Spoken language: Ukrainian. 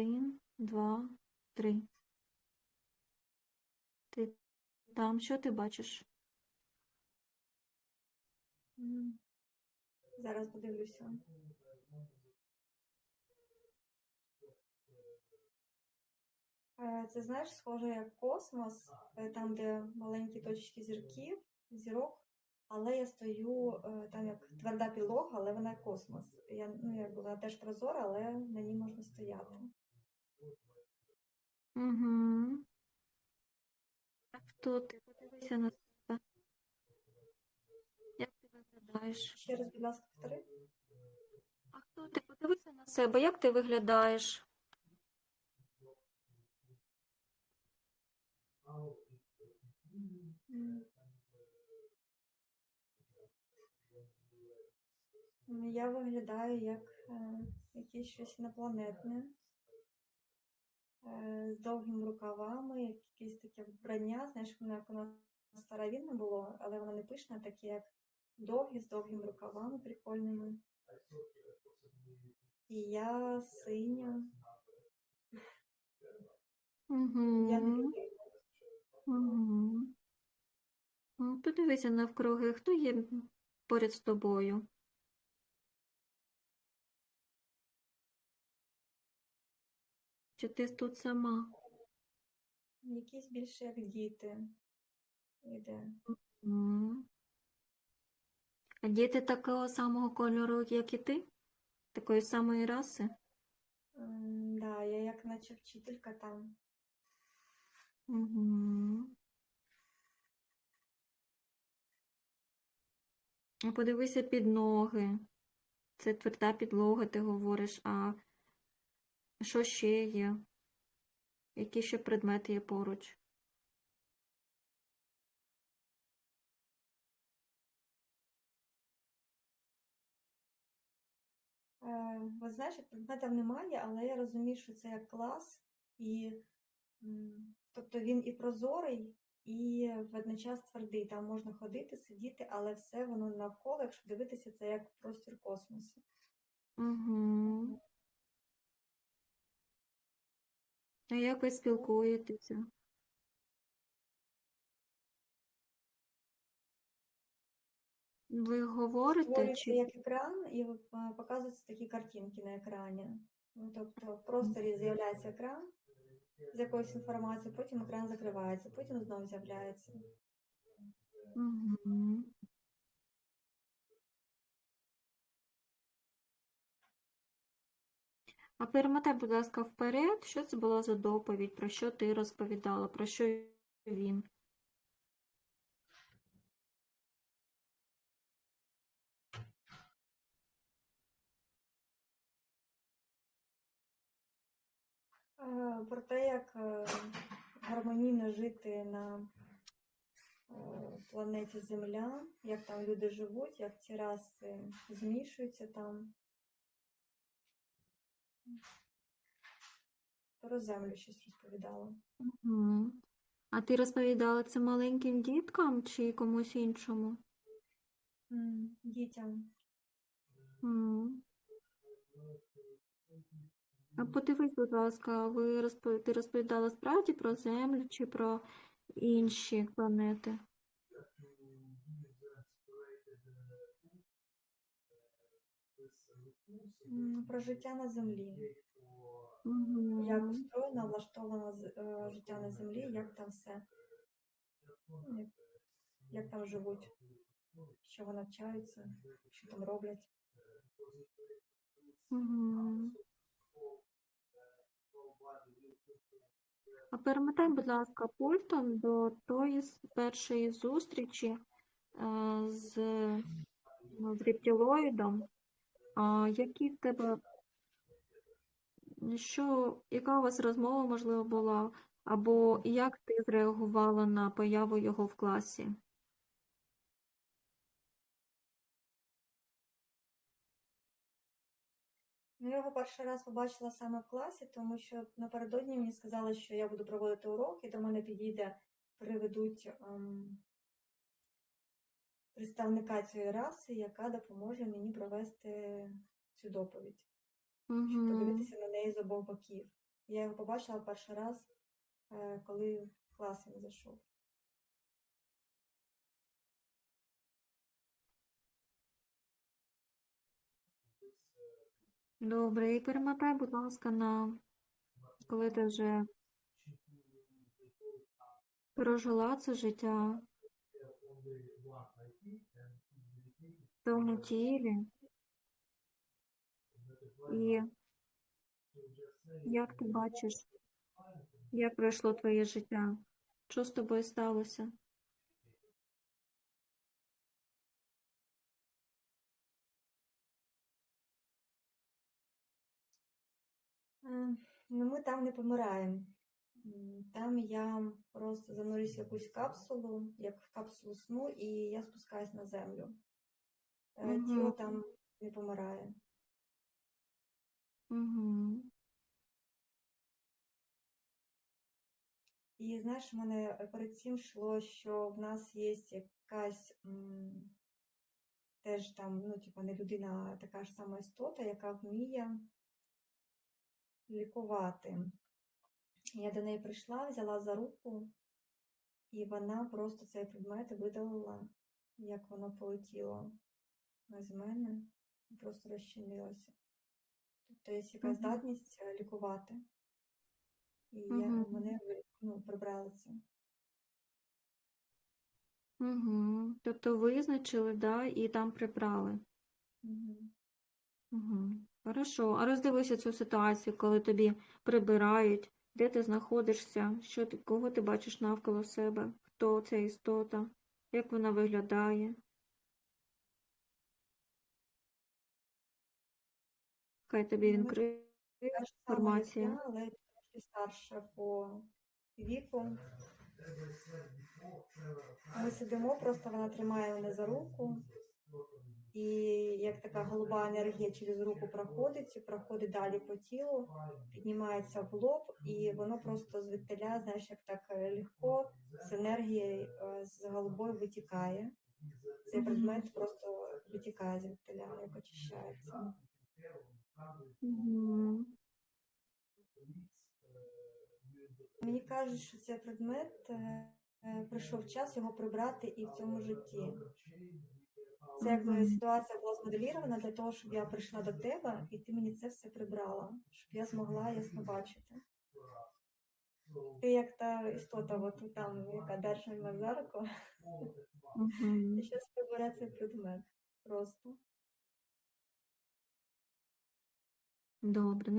Один, два, три. Ти там, що ти бачиш? Зараз подивлюся. Е, Це знаєш, схоже як космос, е, там, де маленькі точки зірків, зірок, але я стою е, там як тверда підлога, але вона космос. Я, ну, якби вона теж прозора, але на ній можна стояти. Угу. А хто ти? Подивися на себе. Як ти виглядаєш? Ще раз, будь ласка, повтори. А хто ти? Подивися на себе, як ти виглядаєш? Я виглядаю як е, якесь щось інопланетне, з довгими рукавами, якесь таке вбрання. Знаєш, воно як воно старовинне було, але воно не пишне, а таке як довгі, з довгими рукавами прикольними. І я синя. Угу. Я не. Угу. Подивися навкруги, хто є поряд з тобою? Чи ти тут сама? Якісь більше як діти. Іде. М. А діти такого самого кольору, як і ти? Такої самої раси? М, Да, я як наче вчителька там. Угу. Подивися під ноги. Це тверда підлога, ти говориш, а що ще є? Які ще предмети є поруч? Е, Ви знаєш, предметів немає, але я розумію, що це як клас, і тобто він і прозорий, і водночас твердий. Там можна ходити, сидіти, але все воно навколо, якщо дивитися, це як простір космосу. Угу. А як ви спілкуєтеся? Ви говорите Створюється чи як екран, і е, показуються такі картинки на екрані. Ну, тобто в просторі з'являється екран з якоюсь інформацією, потім екран закривається, потім знову з'являється. Угу. А перемотай, будь ласка, вперед. Що це була за доповідь? Про що ти розповідала? Про що він? Е, Про те, як е, гармонійно жити на е, планеті Земля, як там люди живуть, як ці раси змішуються там. Про землю щось розповідала. Угу. А ти розповідала це маленьким діткам чи комусь іншому? М, Дітям. М. А подивись, будь ласка, ви розпо... ти розповідала справді про Землю чи про інші планети? Про життя на землі. Угу. Як устроєно, влаштовано е, життя на землі, як там все, ну, як, як там живуть, з чого навчаються, що там роблять. Угу. А перемотай, будь ласка, пультом до тої першої зустрічі е, з, ну, з рептилоїдом. А які в тебе, що, яка у вас розмова, можливо, була? Або як ти зреагувала на появу його в класі? Ну, я його перший раз побачила саме в класі, тому що напередодні мені сказали, що я буду проводити урок, і до мене підійде, приведуть ем, представника цієї раси, яка допоможе мені провести цю доповідь, щоб Угу. подивитися на неї з обох боків. Я його побачила перший раз, е, коли в клас він зайшов. Добре, і перемотай, будь ласка, на коли ти вже прожила це життя тому тілі. І як ти бачиш, як пройшло твоє життя? Що з тобою сталося? Е, Ну, ми там не помираємо. Там я просто занурююсь в якусь капсулу, як в капсулу сну, і я спускаюсь на землю. Е, Мгм. Тіло там не помирає. Угу. І знаєш, в мене е, перед цим йшло, що в нас є якась м, теж там, ну, типу, не людина, а така ж сама істота, яка вміє лікувати. Я до неї прийшла, взяла за руку, і вона просто цей предмет видалила, як воно полетіло з мене, просто розчинилося. Тобто є Мгм. здатність е, лікувати. І я, Мгм. мене ну, прибрали це. Угу. Тобто визначили, да, і там прибрали. Мгм. Угу. Хорошо. А роздивися цю ситуацію, коли тобі прибирають, де ти знаходишся, що ти, кого ти бачиш навколо себе, хто ця істота, як вона виглядає. Хай тобі він сама інформація. але трошки старша по віку. Ми сидимо, просто вона тримає мене за руку, і як така голуба енергія через руку проходить, і проходить далі по тілу, піднімається в лоб, і воно просто звідтиля, знаєш, як так е, легко з енергією з голубою витікає. Цей предмет просто витікає звідтиля, як очищається. Угу. Мені кажуть, що цей предмет е, прийшов час його прибрати і в цьому житті. Це якби ситуація була змоделірована для того, щоб я прийшла до тебе, і ти мені це все прибрала, щоб я змогла ясно бачити. Ти як та істота, от там, яка держить мене за руку, і зараз прибере цей предмет. Просто. Добре. Ну,